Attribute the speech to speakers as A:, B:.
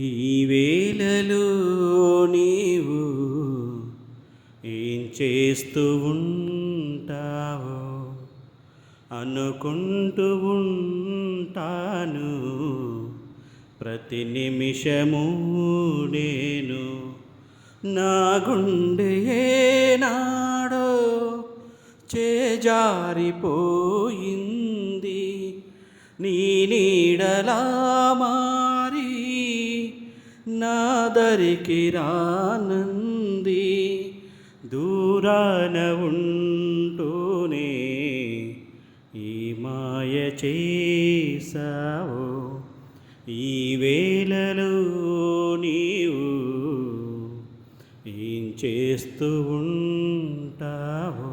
A: ఈ వేళలో నీవు ఏం చేస్తూ ఉంటావో అనుకుంటూ ఉంటాను. ప్రతి నిమిషము నేను నా గుండె ఏనాడో చేజారిపోయింది. నీ నీడలా మా నా దరికి రానంది దూరాన ఉంటూనే ఈ మాయ చేసావు ఈ వేళలో నీవు ఏం చేస్తూ ఉంటావు?